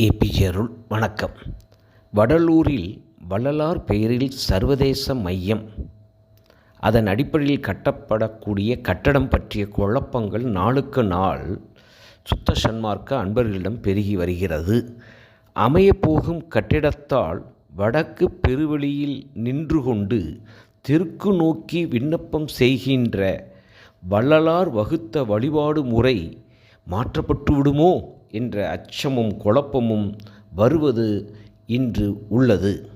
APJ அருள் வணக்கம். வடலூரில் வள்ளலார் பெயரில் சர்வதேச மையம். அதன் அடிப்படையில் கட்டப்படக்கூடிய கட்டடம் பற்றிய குழப்பங்கள் நாளுக்கு நாள் சுத்த சன்மார்க்க அன்பர்களிடம் பெருகி வருகிறது. அமையப்போகும் கட்டிடத்தால் வடக்கு பெருவெளியில் நின்று கொண்டு தெற்கு நோக்கி விண்ணப்பம் செய்கின்ற வள்ளலார் வகுத்த வழிபாடு முறை மாற்றப்பட்டு விடுமோ என்ற அச்சமும் குழப்பமும் வருவது இன்று உள்ளது.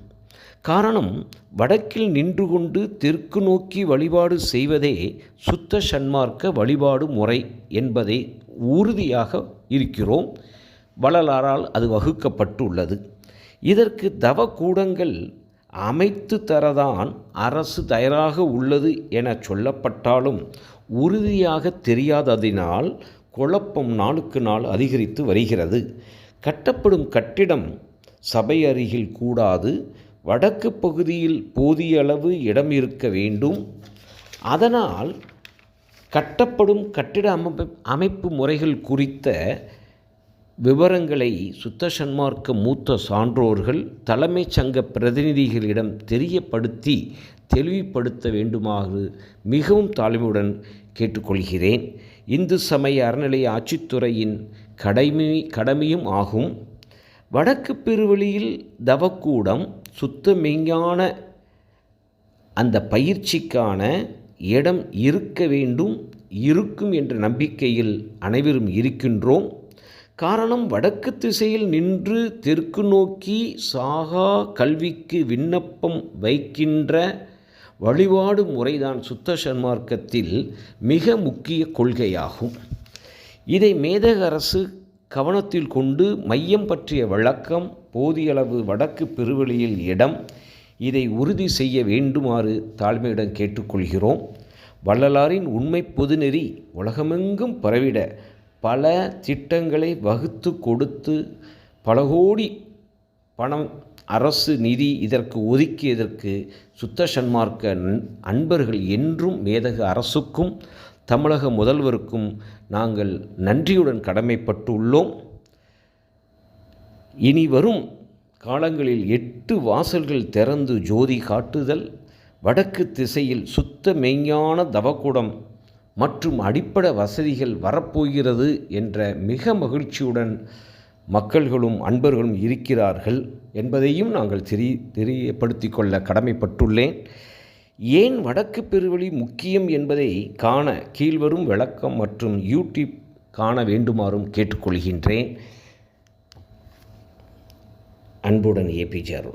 காரணம் வடக்கில் நின்று கொண்டு தெற்கு நோக்கி வழிபாடு செய்வதே சுத்த சன்மார்க்க வழிபாடு முறை என்பதை உறுதியாக இருக்கிறோம். வள்ளலாரால் அது வகுக்கப்பட்டுள்ளது. இதற்கு இதற்கு தவக்கூடங்கள் அமைத்து தரதான் அரசு தயாராக உள்ளது என சொல்லப்பட்டாலும் உறுதியாக தெரியாததினால் குழப்பம் நாளுக்கு நாள் அதிகரித்து வருகிறது. கட்டப்படும் கட்டிடம் சபை அருகில் கூடாது. வடக்கு பகுதியில் போதிய அளவு இடம் இருக்க வேண்டும். அதனால் கட்டப்படும் கட்டிட அமைப்பு அமைப்பு முறைகள் குறித்த விவரங்களை சுத்த சன்மார்க்க மூத்த சான்றோர்கள் தலைமைச் சங்க பிரதிநிதிகளிடம் தெரியப்படுத்தி தெளிவுபடுத்த வேண்டுமாறு மிகவும் தாழ்மையுடன் கேட்டுக்கொள்கிறேன். இந்து சமய அறநிலைய ஆட்சித்துறையின் கடமை கடமையும் ஆகும். வடக்கு பெருவெளியில் தவக்கூடம் சுத்த மெய்ஞான அந்த பயிற்சிக்கான இடம் இருக்க வேண்டும் இருக்கும் என்ற நம்பிக்கையில் அனைவரும் இருக்கின்றோம். காரணம் வடக்கு திசையில் நின்று தெற்கு நோக்கி சாகா கல்விக்கு விண்ணப்பம் வைக்கின்ற வழிபாடு முறைதான் சுத்த சன்மார்க்கத்தில் மிக முக்கிய கொள்கையாகும். இதை மேதக அரசு கவனத்தில் கொண்டு மையம் பற்றிய வழக்கம் போதியளவு வடக்கு பெருவெளியில் இடம் இதை உறுதி செய்ய வேண்டுமாறு தாழ்மையிடம் கேட்டுக்கொள்கிறோம். வள்ளலாரின் உண்மை பொதுநெறி உலகமெங்கும் பரவிட பல திட்டங்களை வகுத்து கொடுத்து பல கோடி பணம் அரசு நிதி இதற்கு ஒதுக்கியதற்கு சுத்த சன்மார்க்க அன்பர்கள் என்றும் மேதகு அரசுக்கும் தமிழக முதல்வருக்கும் நாங்கள் நன்றியுடன் கடமைப்பட்டு உள்ளோம் இனி வரும் காலங்களில் எட்டு வாசல்கள் திறந்து ஜோதி காட்டுதல் வடக்கு திசையில் சுத்த மெய்ஞான தவக்கூடம் மற்றும் அடிப்படை வசதிகள் வரப்போகிறது என்ற மிக மகிழ்ச்சியுடன் மக்கள்களும் அன்பர்களும் இருக்கிறார்கள் என்பதையும் நாங்கள் தெரிய தெரியப்படுத்தி கொள்ள கடமைப்பட்டுள்ளேன். ஏன் வடக்கு பெருவழி முக்கியம் என்பதை காண கீழ்வரும் விளக்கம் மற்றும் யூடியூப் காண வேண்டுமாறும் கேட்டுக்கொள்கின்றேன். அன்புடன் ஏபிஜே அருள்.